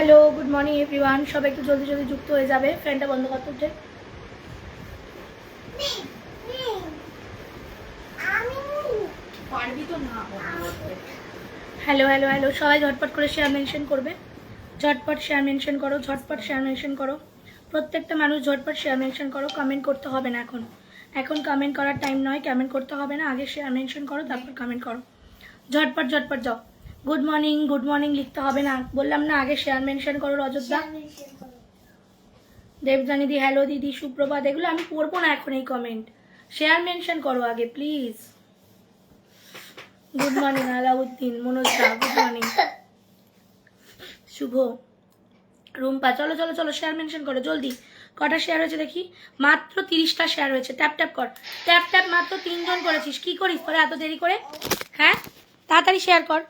Hello good morning everyone সবাই একটু জলদি জলদি যুক্ত হয়ে যাবে। ফ্যানটা বন্ধ করতে করতে। Hello hello hello. সবাই ঝটপট করে শেয়ার মেনশন করবে। ঝটপট শেয়ার মেনশন করো, ঝটপট শেয়ার মেনশন করো। প্রত্যেকটা মানুষ ঝটপট শেয়ার মেনশন করো কমেন্ট করতে হবে না এখন। এখন কমেন্ট করার টাইম নয় কমেন্ট করতে হবে না। আগে শেয়ার মেনশন করো, তারপর কমেন্ট করো। ঝটপট ঝটপট যাও। গুড মর্নিং গুড মর্নিং লিখতে হবে না। বললাম না আগে শেয়ার মেনশন করো রজতদা। দেবজানি দি হ্যালো দিদি সুপ্রভাত এগুলো আমি পড়ব না এখন এই কমেন্ট শেয়ার মেনশন করো আগে please good morning Alauddin Manoj da good morning Shubho. Rumpa চলো চলো চলো শেয়ার মেনশন করো জলদি। কটা শেয়ার হয়েছে দেখি? মাত্র তিরিশটা শেয়ার হয়েছে। ট্যাপ ট্যাপ কর। ট্যাপ ট্যাপ মাত্র তিনজন করেছিস। কি করিস? তোরা এত দেরি করে? হ্যাঁ? তাড়াতাড়ি শেয়ার কর।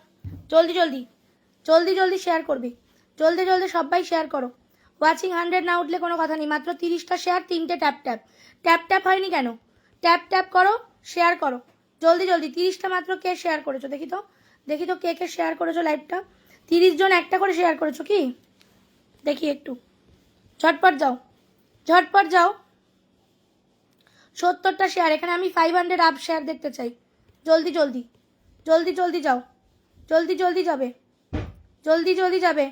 জলদি জলদি। জলদি জলদি শেয়ার করবি। জলদি জলদি সবাই শেয়ার করো। ওয়াচিং হান্ড্রেড না উঠলে কোনো কথা নেই। মাত্র তিরিশটা শেয়ার তিনটে ট্যাপ ট্যাপ ট্যাপ ট্যাপ হয়নি কেন? ট্যাপ ট্যাপ করো শেয়ার করো। জলদি জলদি। তিরিশটা মাত্র কে শেয়ার করেছ? দেখি তো। দেখি তো কে কে শেয়ার করেছ লাইভটা তিরিশ জন একটা করে শেয়ার করেছ কি? দেখি একটু। ঝটপট যাও। ঝটপট যাও। সত্তরটা শেয়ার এখানে আমি ফাইভ হান্ড্রেড আপ শেয়ার দেখতে চাই। জলদি জলদি। জলদি জলদি যাও। জলদি জলদি যাবে। জলদি জলদি যাবে।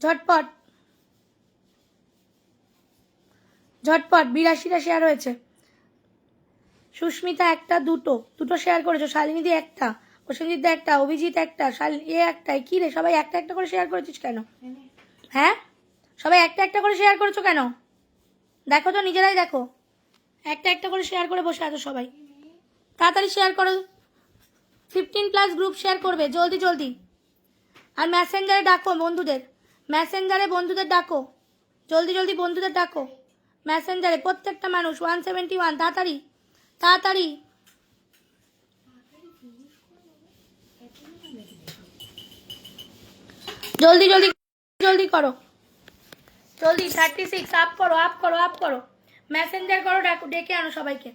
ঝটপট। ঝটপট, বিরাশিটা শেয়ার হয়েছে। সুস্মিতা একটা, দুটো। দুটো শেয়ার করেছ, শালিনীদি একটা, প্রসেনজিৎ একটা, অভিজিৎ একটা, শাল- এ একটা, কি রে, সবাই একটা একটা করে শেয়ার করেছিস কেন? হ্যাঁ? সবাই একটা একটা করে শেয়ার করেছ কেন? দেখো তো, নিজেরাই দেখো। একটা একটা করে শেয়ার করে বসে আছো সবাই। তাড়াতাড়ি শেয়ার করো। ফিফটিন প্লাস গ্রুপ শেয়ার করবে, জলদি জলদি। আর ম্যাসেঞ্জারে ডাকো বন্ধুদের। ম্যাসেঞ্জারে বন্ধুদের ডাকো। জলদি জলদি বন্ধুদের ডাকো। ম্যাসেঞ্জারে প্রত্যেকটা মানুষ ওয়ান সেভেন্টি ওয়ান তাড়াতাড়ি তাড়াতাড়ি। জলদি জলদি জলদি করো। জলদি থার্টি সিক্স আপ করো আপ করো আপ করো। ম্যাসেঞ্জার করো, ডাকো, ডেকে আনো সবাইকে।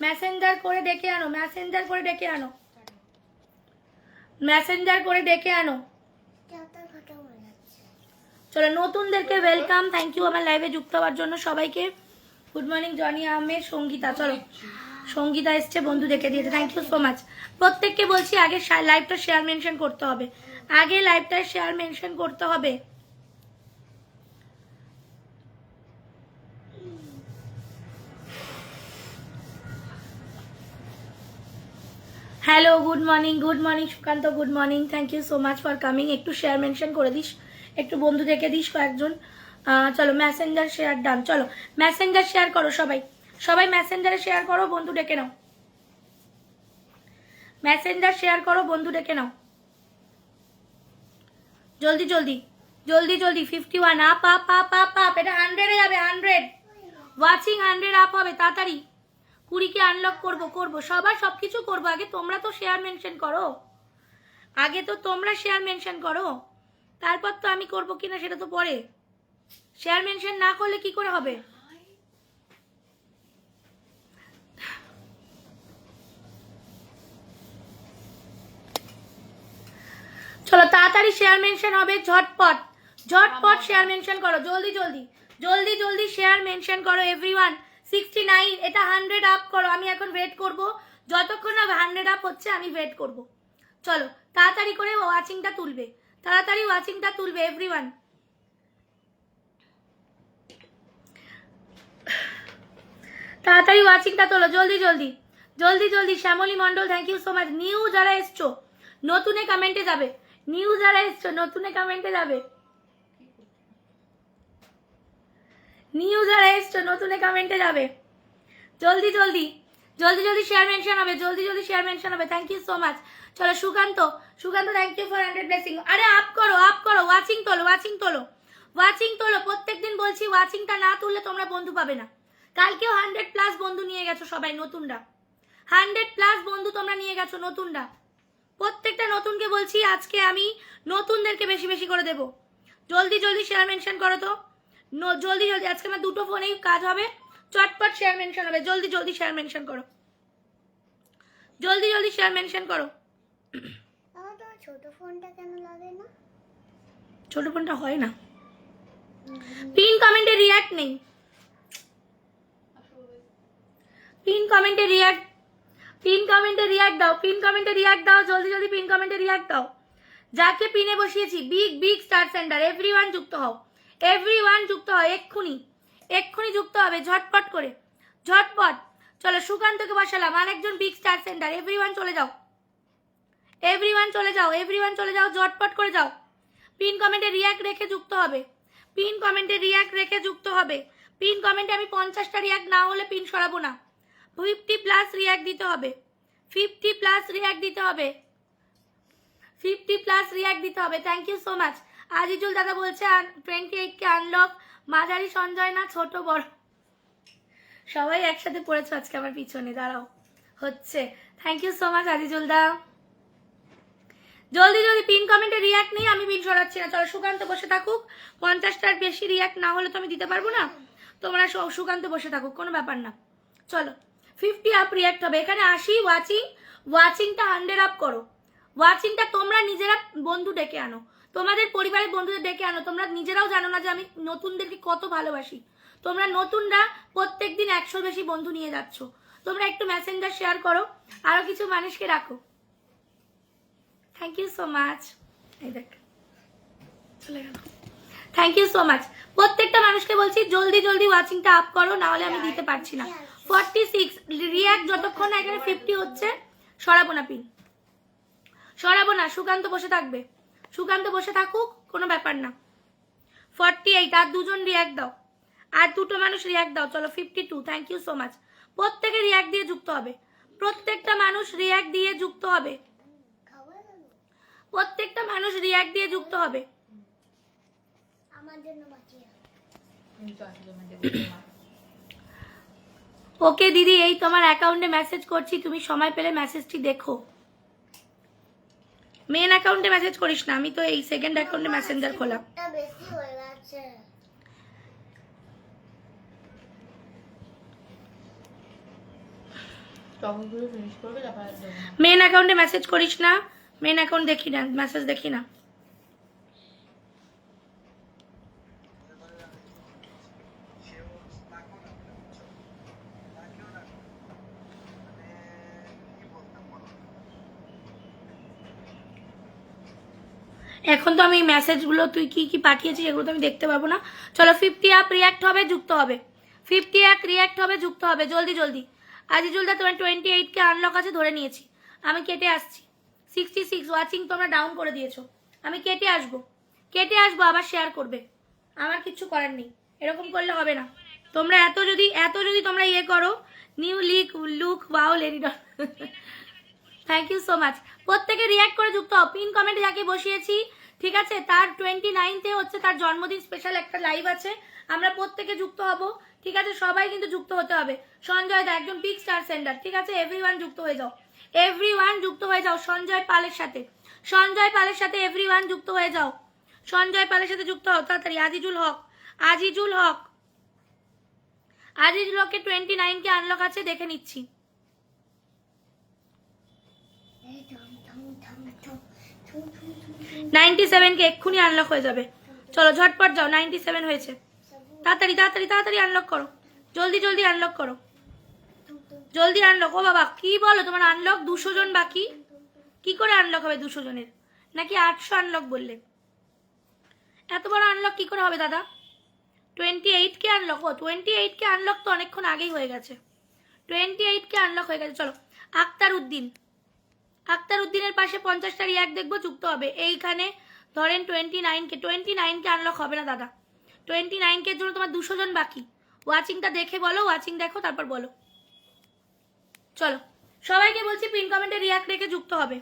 ম্যাসেঞ্জার করে ডেকে আনো ম্যাসেঞ্জার করে ডেকে আনো। মেসেঞ্জার করে ডেকে আনো। চলো, নতুনদেরকে ওয়েলকাম থ্যাংক ইউ আমার লাইভে যুক্ত হওয়ার জন্য সবাইকে। Good morning Johnny Ahmed Sangeeta চলো। সঙ্গীতা এসছে, বন্ধু দেখে দিয়েছে থ্যাংক ইউ সো মাচ প্রত্যেককে বলছি, আগে লাইভটা শেয়ার মেনশন করতে হবে। আগে লাইভটা শেয়ার মেনশন করতে হবে। Hello good morning good morning Sukanta good morning thank you so much for coming একটু শেয়ার মেনশন করে দিস, একটু বন্ধু দেখে দিস কয়েকজন। চলো ম্যাসেঞ্জার শেয়ার ডান চলো ম্যাসেঞ্জার শেয়ার করো সবাই। সবাই ম্যাসেঞ্জারে শেয়ার করো, বন্ধু ডেকে নাও। ম্যাসেঞ্জার শেয়ার করো, বন্ধু ডেকে নাও। জলদি জলদি জলদি জলদি fifty one up up up up up এটা হান্ড্রেডে যাবে হান্ড্রেড ওয়াচিং হান্ড্রেড আপ হবে, তাড়াতাড়ি। কুড়িকে আনলক করব করব সবার সব কিছু করব। আগে তোমরা তো শেয়ার মেনশন করো। আগে তো তোমরা শেয়ার মেনশন করো। তারপর তো আমি করব কিনা সেটা তো পরে। শেয়ার মেনশন না করলে কি করে হবে? চলো তাড়াতাড়ি শেয়ার মেনশন হবে ঝটপট। ঝটপট শেয়ার মেনশন করো জলদি জলদি। জলদি জলদি শেয়ার মেনশন করো এভরিওয়ান সিক্সটি নাইন এটা হান্ড্রেড আপ করো, আমি এখন ওয়েট করব। যতক্ষণ না হান্ড্রেড আপ হচ্ছে, আমি ওয়েট করব। চলো, তাড়াতাড়ি করে ওয়াচিংটা তুলবে। তাড়াতাড়ি ওয়াচিংটা তুলবে এভরিওয়ান তাড়াতাড়ি ওয়াচিংটা তোলো, জলদি জলদি। জলদি জলদি, Shyamali Mondal thank you so much new যারা এসছো, নতুনে কমেন্টে যাবে। নিউ যারা এসছো, নতুনে কমেন্টে যাবে। নিউ যারা এসছো নতুনে কমেন্টে যাবে। জলদি জলদি জলদি জলদি শেয়ার মেনশন হবে, জলদি জলদি শেয়ার মেনশন হবে। থ্যাংক ইউ সো মাচ চলো, Sukanta Sukanta thank you for hundred blessing আরে আপ করো আপ করো ওয়াচিং তোলো ওয়াচিং তোলো। ওয়াচিং তোলো, প্রত্যেকদিন বলছি ওয়াচিংটা না তুললে তোমরা বন্ধু পাবে না। কালকেও হান্ড্রেড প্লাস বন্ধু নিয়ে গেছো সবাই, নতুনরা। হান্ড্রেড প্লাস বন্ধু তোমরা নিয়ে গেছো, নতুনরা। প্রত্যেকটা নতুনকে বলছি আজকে আমি নতুনদেরকে বেশি বেশি করে দেব। জলদি জলদি শেয়ার মেনশন করো তো। ন- জলদি জলদি আজকে আমার দুটো ফোনেই কাজ হবে। চটপট শেয়ার মেনশন হবে। জলদি জলদি শেয়ার মেনশন করো। জলদি জলদি শেয়ার মেনশন করো। ছোট ফোনটা কেন লাগে না? ছোট ফোনটা হয় না। পিন কমেন্টে রিয়াক্ট নেই। পিন কমেন্টে রিয়াক্ট পিন কমেন্টে রিয়াক্ট দাও। পিন কমেন্টে রিয়াক্ট দাও। জলদি জলদি পিন কমেন্টে রিয়াক্ট দাও। যাকে পিনে বসিয়েছি big big star centre everyone যুক্ত হও। এভরিওয়ান যুক্ত হও, এক্ষুনি। এক্ষুনি যুক্ত হবে, ঝটপট করে। ঝটপট। চলো, সুকান্তকে বসালাম। আরেকজন বিগ স্টার সেন্টার এভরিওয়ান চলে যাও। এভরিওয়ান চলে যাও এভরিওয়ান চলে যাও, ঝটপট করে যাও। পিন কমেন্টে রিয়াক্ট রেখে যুক্ত হবে। পিন কমেন্টে রিয়াক্ট রেখে যুক্ত হবে। পিন কমেন্টে আমি পঞ্চাশটা রিয়াক্ট না হলে পিন সরাবো না। ফিফটি প্লাস রিয়াক্ট দিতে হবে। ফিফটি প্লাস রিয়াক্ট দিতে হবে। ফিফটি প্লাস রিয়াক্ট দিতে হবে। Thank you so much Azizul dada বলছে টোয়েন্টি এইটকে আনলক মাঝারি সঞ্জয় না ছোট বড়? সবাই একসাথে পড়েছো আজকে আমার পিছনে, দাঁড়াও। হচ্ছে। Thank you so much Azizul da. জলদি জলদি, পিন কমেন্টে রিয়াক্ট নেই আমি পিন সরাচ্ছি না। চলো, সুকান্ত বসে থাকুক। পঞ্চাশটার বেশি রিয়াক্ট না হলে তো আমি দিতে পারব না? তোমরা সুকান্ত বসে থাকুক, কোনো ব্যাপার না। চলো ফিফটি আপ রিয়াক্ট হবে। এখানে আসি ওয়াচিং ওয়াচিংটা হান্ড্রেড আপ করো। ওয়াচিংটা তোমরা নিজেরা বন্ধু ডেকে আনো। তোমাদের পরিবারের বন্ধুদের ডেকে আনো। তোমরা নিজেরাও জানো না যে আমি নতুনদেরকে কত ভালোবাসি। তোমরা নতুনরা প্রত্যেক দিন একশোর বেশি বন্ধু নিয়ে যাচ্ছ। তোমরা একটু মেসেঞ্জার শেয়ার করো, আরও কিছু মানুষকে রাখো। থ্যাংক ইউ সো মাচ এই দেখ, চলে গেল। থ্যাংক ইউ সো মাচ প্রত্যেকটা মানুষকে বলছি, জলদি জলদি ওয়াচিংটা আপ করো না হলে আমি দিতে পারছি না। ফর্টি সিক্স রিয়াক্ট যতক্ষণ না এখানে ফিফটি হচ্ছে, সরাবো না পিন। সরাবো না, সুকান্ত বসে থাকবে। সুকান্ত বসে থাকুক, কোনো ব্যাপার না। ফর্টি এইট আর দুজন রিয়াক্ট দাও। আর দুটো মানুষ রিয়াক্ট দাও। চলো fifty two thank you so much প্রত্যেকে রিয়াক্ট দিয়ে যুক্ত হবে। প্রত্যেকটা মানুষ রিয়াক্ট দিয়ে যুক্ত হবে। প্রত্যেকটা মানুষ রিয়াক্ট দিয়ে যুক্ত হবে। ওকে দিদি, এই তোমার অ্যাকাউন্টে মেসেজ করছি। তুমি সময় পেলে মেসেজটি দেখো। মেন অ্যাকাউন্টে মেসেজ করিস না আমি তো এই সেকেন্ড অ্যাকাউন্টে মেসেঞ্জার খোলা। মেন অ্যাকাউন্টে মেসেজ করিস না মেন অ্যাকাউন্ট দেখি না মেসেজ দেখি না। এখন তো আমি মেসেজগুলো তুই কি কি পাঠিয়েছিস এগুলো তো আমি দেখতে পাবো না। চলো ফিফটি অ্যাপ রিয়াক্ট হবে, যুক্ত হবে। ফিফটি অ্যাপ রিয়াক্ট হবে, যুক্ত হবে। জলদি জলদি। আজিজুলদা, তোমার টোয়েন্টি এইটকে আনলক আছে, ধরে নিয়েছি। আমি কেটে আসছি। সিক্সটি সিক্স ওয়াচিং তোমরা ডাউন করে দিয়েছ। আমি কেটে আসব। কেটে আসব, আবার শেয়ার করবে। আমার কিচ্ছু করার নেই। এরকম করলে হবে না। তোমরা এত যদি এত যদি তোমরা ইয়ে করো new leak look wow lady thank you so much প্রত্যেকে রিয়াক্ট করে যুক্ত পিন কমেন্টে যাকে বসিয়েছি, ঠিক আছে? তার টোয়েন্টি নাইনতে হচ্ছে তার জন্মদিন স্পেশাল একটা লাইভ আছে। আমরা প্রত্যেকে যুক্ত হব, ঠিক আছে? সবাই কিন্তু যুক্ত হতে হবে। সঞ্জয় দা, একজন পিক স্টার সেন্টার ঠিক আছে? এভরিওয়ান যুক্ত হয়ে যাও। এভরিওয়ান যুক্ত হয়ে যাও সঞ্জয় পালের সাথে। সঞ্জয় পালের সাথে এভরিওয়ান যুক্ত হয়ে যাও। সঞ্জয় পালের সাথে যুক্ত হও, তাড়াতাড়ি। আজিজুল হক আজিজুল হক। আজিজুল হকের টোয়েন্টি নাইনকে আনলক আছে, দেখে নিচ্ছি। নাইনটি সেভেনকে এক্ষুনি আনলক হয়ে যাবে। চলো, ঝটপট যাও, নাইনটি সেভেন হয়েছে। তাড়াতাড়ি তাড়াতাড়ি তাড়াতাড়ি আনলক করো। জলদি জলদি আনলক করো। জলদি আনলক ও বাবা, কি বলো, তোমার আনলক দুশো জন বাকি? কি করে আনলক হবে দুশো জনের? নাকি আটশো আনলক বললে? এত বড় আনলক কি করে হবে দাদা? টোয়েন্টি এইটকে আনলক ও টোয়েন্টি এইটকে আনলক তো অনেকক্ষণ আগেই হয়ে গেছে। টোয়েন্টি এইটকে আনলক হয়ে গেছে। চলো, আক্তার উদ্দিন। আক্তার উদ্দিনের পাশে পঞ্চাশটা রিয়াক্ট দেখব, যুক্ত হবে। এইখানে ধরেন টোয়েন্টি নাইনকে টোয়েন্টি নাইনকে আনলক হবে না, দাদা। টোয়েন্টি নাইনকের জন্য তোমার দুশো জন বাকি। ওয়াচিংটা দেখে বলো ওয়াচিং দেখো, তারপর বলো। চলো। সবাইকে বলছি পিন কমেন্টে রিয়াক্ট রেখে যুক্ত হবে।